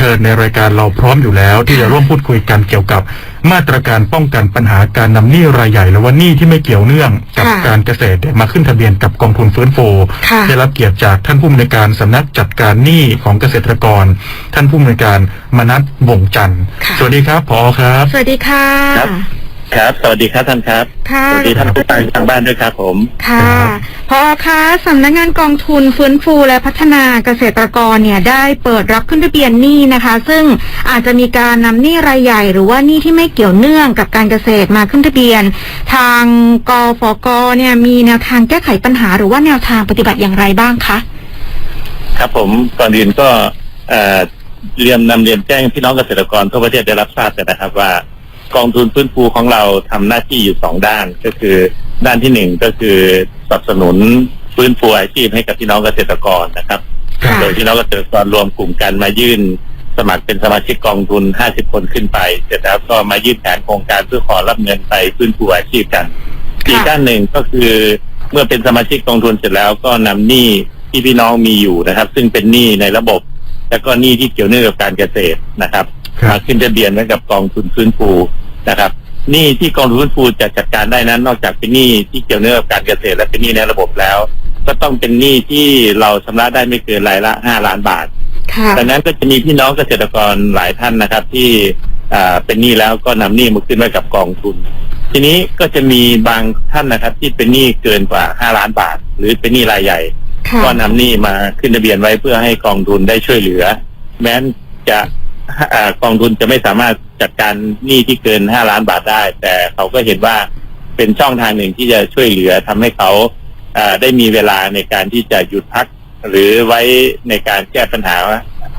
ชิญในรายการเราพร้อมอยู่แล้ว ที่จะร่วมพูดคุยกันเกี่ยวกับมาตรการป้องกันปัญหาการนำหนี้รายใหญ่หรือว่าหนี้ที่ไม่เกี่ยวเนื่องกับค่ะการเกษตรเนี่ยมาขึ้นทะเบียนกับกองทุนฟื้นฟูค่ะ ได้รับเกียรติจากท่านผู้อำนวยการสำนักจัดการหนี้ของเกษตรกร ท่านผู้อำนวยการมนัทวงศ์จันทร์ค่ะ สวัสดีครับพอครับ สวัสดีค่ะ ครับ ครับ สวัสดีครับท่านครับ ค่ะ สวัสดีท่านผู้ฟังทางบ้านด้วยครับผม ค่ะพอคะสำนักงานกองทุนฟื้นฟูและพัฒนาเกษตรกรเนี่ย ได้เปิดรับขึ้นทะเบียนหนี้นะคะ ซึ่งอาจจะมีการนำหนี้รายใหญ่ หรือว่าหนี้ที่ไม่เกี่ยวเนื่องกับการเกษตรมาขึ้นทะเบียน ทางกฟกเนี่ยมีแนวทางแก้ไขปัญหา หรือว่าแนวทางปฏิบัติอย่างไรบ้างคะ ครับผมก่อนอื่นก็เอ่อเรียนนำเรียนแจ้งพี่น้องเกษตรกรทั่วประเทศได้รับทราบกันนะครับว่า กองทุนฟื้นฟูของเราทำหน้าที่อยู่สองด้าน ก็คือด้านที่หนึ่งก็คือสนับสนุนฟื้นฟูอาชีพให้กับพี่น้องเกษตรกรนะครับค่ะโดยพี่น้องเกษตรกรรวมกลุ่มกันมายื่น สมัครเป็นสมาชิกกองทุน 50 คนขึ้นไป เสร็จแล้วก็มายื่นแผนโครงการเพื่อขอรับเงินไปฟื้นฟูอาชีพกัน อีกด้านหนึ่งก็คือเมื่อเป็นสมาชิกกองทุนเสร็จแล้วก็นำหนี้ที่พี่น้องมีอยู่นะครับ ซึ่งเป็นหนี้ในระบบ และก็หนี้ที่เกี่ยวเนื่องกับการเกษตรนะครับครับมาขึ้นทะเบียนไว้กับกองทุนฟื้นฟู นะครับหนี้ที่กองทุนฟื้นฟูจะจัดการได้นั้น นอกจากเป็นหนี้ที่เกี่ยวเนื่องกับการเกษตรและเป็นหนี้ในระบบแล้ว ก็ต้องเป็นหนี้ที่เราชำระได้ไม่เกินรายละห้าล้านบาทค่ะดังนั้นก็จะมีพี่น้องเกษตรกรหลายท่านนะครับ ที่อ่าเป็นหนี้แล้วก็นำหนี้มาขึ้นไว้กับกองทุน ทีนี้ก็จะมีบางท่านนะครับ ที่เป็นหนี้เกินกว่าห้าล้านบาท หรือเป็นหนี้รายใหญ่ค่ะก็นำหนี้มาขึ้นทะเบียนไว้เพื่อให้กองทุนได้ช่วยเหลือ แม้นจะอากองทุนจะไม่สามารถ จัดการหนี้ที่เกินห้าล้านบาทได้ แต่เขาก็เห็นว่าเป็นช่องทางหนึ่งที่จะช่วยเหลือทำให้เขาอ่าได้มีเวลาในการที่จะหยุดพัก หรือไว้ในการแก้ปัญหา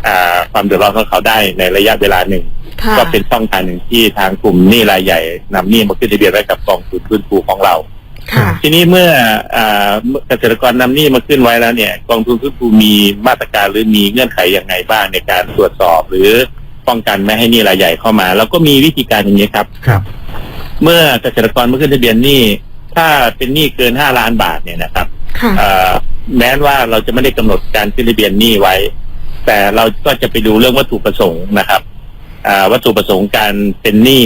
อ่าความเดือดร้อนของเขาได้ในระยะเวลาหนึ่งค่ะก็เป็นช่องทางหนึ่งที่ทางกลุ่มหนี้รายใหญ่นำหนี้มาขึ้นทะเบียนไว้กับกองทุนฟื้นฟูของเราค่ะทีนี้เมื่ออาเกษตรกรนำหนี้มาขึ้นไว้แล้วเนี่ย กองทุนฟื้นฟูมีมาตรการหรือมีเงื่อนไขอย่างไงบ้างในการตรวจสอบหรือ ป้องกันไม่ให้หนี้รายใหญ่เข้ามา แล้วก็มีวิธีการอย่างนี้ครับ ครับ เมื่อเกษตรกรมาขึ้นทะเบียนหนี้ถ้าเป็นหนี้เกินห้าล้านบาทเนี่ยนะครับค่ะเอ่อแม้ว่าเราจะไม่ได้กำหนดการขึ้นทะเบียนหนี้ไว้ แต่เราก็จะไปดูเรื่องวัตถุประสงค์นะครับอ่าวัตถุประสงค์การเป็นหนี้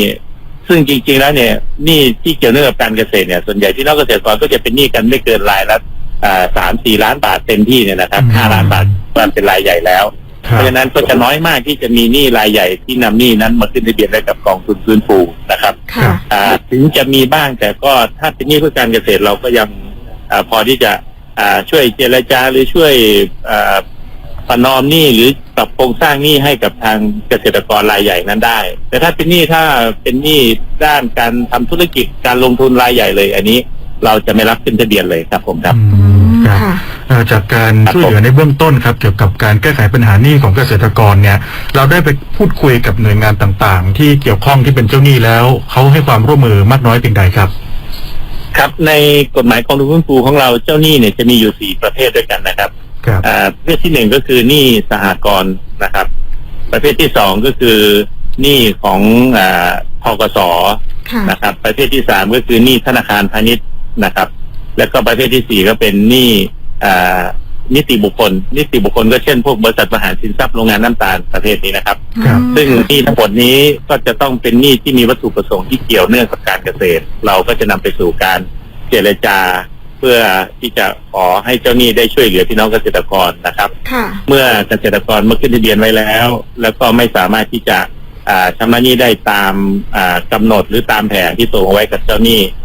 ซึ่งจริง ๆ แล้วเนี่ยหนี้ที่เกี่ยวเนื่องกับการเกษตรเนี่ยส่วนใหญ่ที่น้องเกษตรกรก็จะเป็นหนี้กันไม่เกินรายละอ่าสามสี่ล้านบาทเต็มที่เนี่ยนะครับอืมห้าล้านบาทมันเป็นรายใหญ่แล้วค เพรับราะฉะนั้นก็จะน้อยมากที่จะมีหนี้รายใหญ่ที่นำหนี้นั้นมาขึ้นทะเบียนไว้กับกองทุนฟื้นฟูนะครับค่ะอ่าถึงจะมีบ้างแต่ก็ถ้าเป็นหนี้เพื่อการเกษตรเราก็ยังอาพอที่จะอ่าช่วยเจรจาหรือช่วยอ่าประนอมหนี้หรือปรับโครงสร้างหนี้ให้กับทางเกษตรกรรายใหญ่นั้นได้ แต่ถ้าเป็นหนี้ถ้าเป็นหนี้ด้านการทำธุรกิจการลงทุนรายใหญ่เลย อันนี้ เราจะไม่รับขึ้นทะเบียนเลยครับผมครับอืม ครับค่ะเอ่อจากการครับช่วยเหลือในเบื้องต้นครับ เกี่ยวกับการแก้ไขปัญหาหนี้ของเกษตรกรเนี่ย เราได้ไปพูดคุยกับหน่วยงานต่างๆ ที่เกี่ยวข้องที่เป็นเจ้าหนี้แล้วเขาให้ความร่วมมือมากน้อยเพียงใดครับ ครับในกฎหมายกองทุนฟื้นฟูของเราเจ้าหนี้เนี่ยจะมีอยู่สี่ประเภทด้วยกันนะครับครับอ่าประเภทที่หนึ่งก็คือหนี้สหกรณ์นะครับ ประเภทที่สองก็คือหนี้ของอ่าทกสค่ะนะครับ ประเภทที่สามก็คือหนี้ธนาคารพาณิชย์นะครับ แล้วก็ประเภทที่สี่ก็เป็นหนี้อ่านิติบุคคล นิติบุคคลก็เช่นพวกบริษัทมหาสินทรัพย์โรงงานน้ำตาลประเภทนี้นะครับ ครับ ซึ่งหนี้ทั้งหมดนี้ก็จะต้องเป็นหนี้ที่มีวัตถุประสงค์ที่เกี่ยวเนื่องกับการเกษตร เราก็จะนำไปสู่การเจรจา เพื่อที่จะขอให้เจ้าหนี้ได้ช่วยเหลือพี่น้องเกษตรกรนะครับ ค่ะ เมื่อเกษตรกรเมื่อขึ้นทะเบียนไว้แล้ว แล้วก็ไม่สามารถที่จะอ่าชำระหนี้ได้ตามอ่ากำหนดหรือตามแผนที่ส่งเอาไว้กับเจ้าหนี้อ่า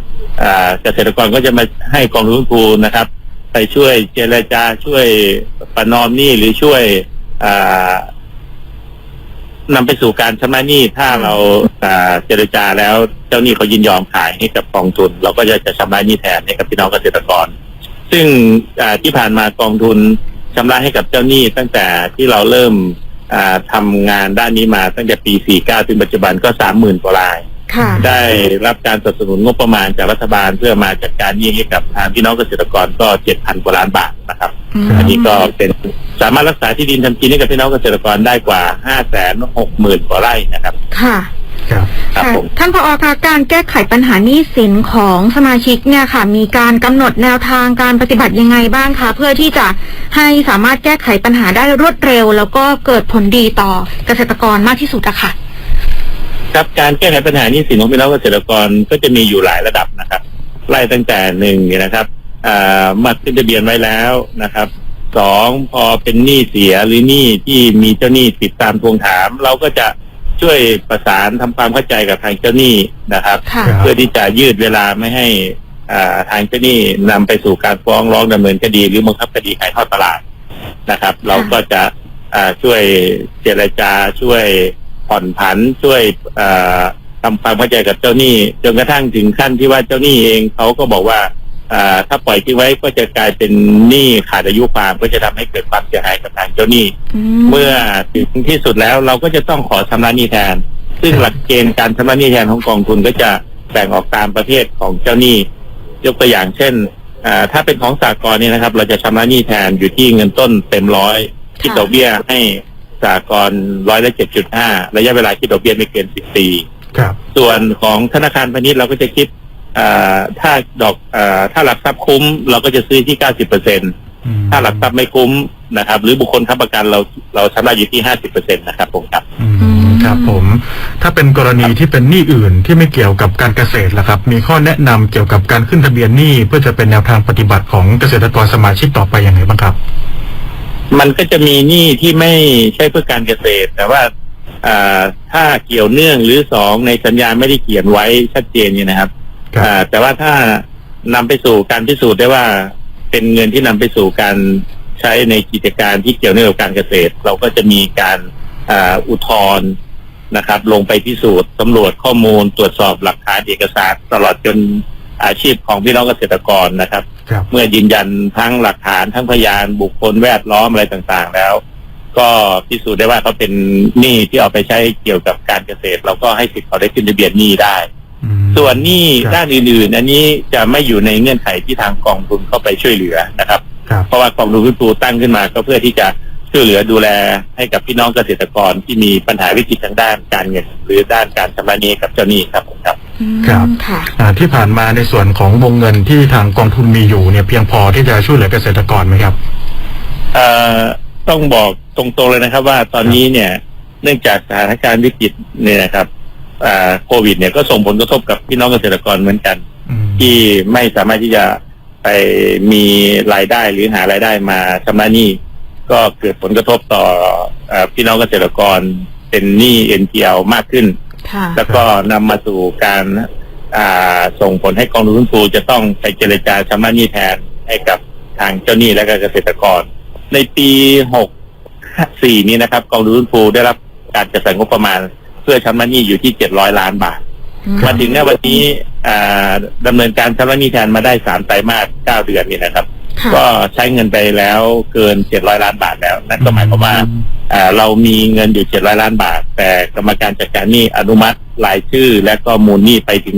เกษตรกรก็จะมาให้กองทุนฟูนะครับ ไปช่วยเจรจาช่วยประนอมหนี้หรือช่วยนำไปสู่การชำระหนี้ถ้าเราเจรจาแล้วเจ้าหนี้เขายินยอมขายให้กับกองทุน เราก็จะจะชำระหนี้แทนให้กับพี่น้องเกษตรกร ซึ่งที่ผ่านมากองทุนชำระให้กับเจ้าหนี้ตั้งแต่ที่เราเริ่มทำงานด้านนี้มาตั้งแต่ปี 49 ถึงปัจจุบันก็ 30,000กว่าราย ได้รับการสนับสนุนงบประมาณจากรัฐบาลเพื่อมาจัดการหนี้ให้กับทางพี่น้องเกษตรกรก็7,000กว่าล้านบาทนะครับอืมอันนี้ก็เป็นสามารถรักษาที่ดินทำกินให้กับพี่น้องเกษตรกรได้กว่า560,000กว่าไร่นะครับ ค่ะครับครับค่ะผมท่านผอคะการแก้ไขปัญหาหนี้สินของสมาชิกเนี่ยค่ะ มีการกำหนดแนวทางการปฏิบัติยังไงบ้างคะเพื่อที่จะให้สามารถแก้ไขปัญหาได้รวดเร็ว แล้วก็เกิดผลดีต่อเกษตรกรมากที่สุดอะค่ะ ครับการแก้ไขปัญหาหนี้สินของพี่น้องเกษตรกรก็จะมีอยู่หลายระดับนะครับไล่ตั้งแต่หนึ่งเนี่ยนะครับอ่ามาขึ้นทะเบียนไว้แล้วนะครับสองพอเป็นหนี้เสียหรือหนี้ที่มีเจ้าหนี้ติดตามทวงถาม เราก็จะช่วยประสานทำความเข้าใจกับทางเจ้าหนี้นะครับค่ะครับเพื่อที่จะยืดเวลาไม่ให้อ่าทางเจ้าหนี้นำไปสู่การฟ้องร้องดำเนินคดีหรือบังคับคดีขายทอดตลาดนะครับ เราก็จะอ่าช่วยเจรจาช่วย ผ่อนผันช่วยอ่าทำความเข้าใจกับเจ้าหนี้จนกระทั่งถึงขั้นที่ว่าเจ้าหนี้เองเขาก็บอกว่าอ่าถ้าปล่อยทิ้งไว้ก็จะกลายเป็นหนี้ขาดอายุความก็จะทำให้เกิดความเสียหายกับทางเจ้าหนี้ เมื่อถึงที่สุดแล้วเราก็จะต้องขอชำระหนี้แทน ซึ่งหลักเกณฑ์การชำระหนี้แทนของกองทุนก็จะแบ่งออกตามประเภทของเจ้าหนี้ ยกตัวอย่างเช่นอ่าถ้าเป็นของสากลเนี่ยนะครับ เราจะชำระหนี้แทนอยู่ที่เงินต้นเต็มร้อยคิดดอกเบี้ยให้ สากลร้อยละเจ็ดจุดห้าระยะเวลาคิดดอกเบี้ยไม่เกินสิบปี ครับ ส่วนของธนาคารพาณิชย์เราก็จะคิดอ่าถ้าดอกอาถ้าหลักทรัพย์คุ้ม เราก็จะซื้อที่เก้าสิบเปอร์เซ็นต์อืมถ้าหลักทรัพย์ไม่คุ้มนะครับ หรือบุคคลค้ำประกันเราเราชำระอยู่ที่ห้าสิบเปอร์เซ็นต์นะครับผมครับอืมครับผมถ้าเป็นกรณีที่เป็นหนี้อื่นที่ไม่เกี่ยวกับการเกษตรล่ะครับ มีข้อแนะนำเกี่ยวกับการขึ้นทะเบียนหนี้เพื่อจะเป็นแนวทางปฏิบัติของเกษตรกรสมาชิกต่อไปยังไงบ้างครับ มันก็จะมีหนี้ที่ไม่ใช่เพื่อการเกษตร แต่ว่าอ่าถ้าเกี่ยวเนื่องหรือสองในสัญญาไม่ได้เขียนไว้ชัดเจนเนี่ยนะครับครับอ่าแต่ว่าถ้านำไปสู่การพิสูจน์ได้ว่าเป็นเงินที่นำไปสู่การใช้ในกิจการที่เกี่ยวเนื่องกับการเกษตร เราก็จะมีการอ่าอุทธรณ์นะครับ ลงไปพิสูจน์สำรวจข้อมูลตรวจสอบหลักฐานเอกสาร ตลอดจน อาชีพของพี่น้องเกษตรกรนะครับ ครับเมื่อยืนยันทั้งหลักฐานทั้งพยานบุคคลแวดล้อมอะไรต่างๆ แล้ว ก็พิสูจน์ได้ว่าเขาเป็นหนี้ที่เอาไปใช้เกี่ยวกับการเกษตร เราก็ให้สิทธิ์เขาได้ขึ้นทะเบียนหนี้ได้ อืม ส่วนหนี้ครับ ด้านอื่นๆ อันนี้จะไม่อยู่ในเงื่อนไขที่ทางกองทุนเข้าไปช่วยเหลือนะครับ ครับ เพราะว่ากองทุนฟื้นฟูตั้งขึ้นมาก็เพื่อที่จะช่วยเหลือดูแลให้กับพี่น้องเกษตรกรที่มีปัญหาวิกฤตทางด้านการเงิน หรือด้านการชำระหนี้กับเจ้าหนี้ครับผมครับอืม ครับค่ะอ่าที่ผ่านมาในส่วนของวงเงินที่ทางกองทุนมีอยู่เนี่ยเพียงพอที่จะช่วยเหลือเกษตรกรไหมครับเอ่อต้องบอกตรงๆเลยนะครับ ว่าตอนนี้เนี่ย เนื่องจากสถานการณ์วิกฤตเนี่ยนะครับอ่าโควิด เนี่ยก็ส่งผลกระทบกับพี่น้องเกษตรกรเหมือนกันอืมที่ไม่สามารถที่จะไปมีรายได้หรือหารายได้มาชำระหนี้ก็เกิดผลกระทบต่อเออพี่น้องเกษตรกรเป็นหนี้ NPL มากขึ้นค่ะ แล้วก็นำมาสู่การอ่าส่งผลให้กองทุนฟื้นฟูจะต้องไปเจรจาชำระหนี้แทนให้กับทางเจ้าหนี้และก็เกษตรกร ในปีหกสี่นี้นะครับกองทุนฟื้นฟูได้รับการจัดสรรงบประมาณ เพื่อชำระหนี้อยู่ที่เจ็ดร้อยล้านบาทครับมาถึงในวันนี้อ่าดำเนินการชำระหนี้แทนมาได้สามไตรมาสเก้าเดือนนี่นะครับค่ะก็ใช้เงินไปแล้วเกินเจ็ดร้อยล้านบาทแล้ว นั่นก็หมายความว่าอ่า เรามีเงินอยู่700ล้านบาท แต่กรรมการจัดการหนี้อนุมัติรายชื่อ และก็มูลหนี้ไปถึง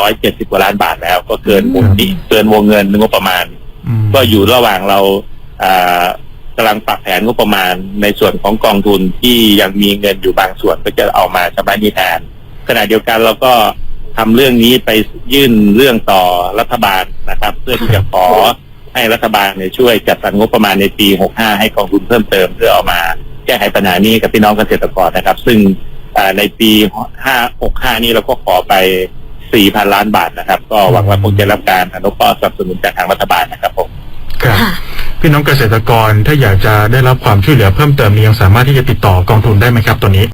970กว่าล้านบาทแล้ว ก็เกินมูลหนี้เกินวงเงินงบประมาณอืมก็อยู่ระหว่างเราอ่ากำลังปรับแผนงบประมาณในส่วนของกองทุนที่ยังมีเงินอยู่บางส่วนก็จะเอามาชำระหนี้แทนขณะเดียวกันเราก็ทำเรื่องนี้ไปยื่นเรื่องต่อรัฐบาลนะครับ เพื่อที่จะขอให้รัฐบาลเนี่ยช่วยจัดสรรงบประมาณในปี 65 ให้กองทุนเพิ่มเติมเพื่อเอามา แก้ไขปัญหานี้กับพี่น้องเกษตรกรนะครับ ซึ่งอ่าในปี 565 นี้เราก็ขอไป 4,000 ล้านบาทนะครับ ก็หวังว่าคงจะรับการอนุเคราะห์สนับสนุนจากทางรัฐบาลนะครับผมครับค่ะพี่น้องเกษตรกรถ้าอยากจะได้รับความช่วยเหลือเพิ่มเติมนี้ยังสามารถที่จะติดต่อกองทุนได้ไหมครับตัวนี้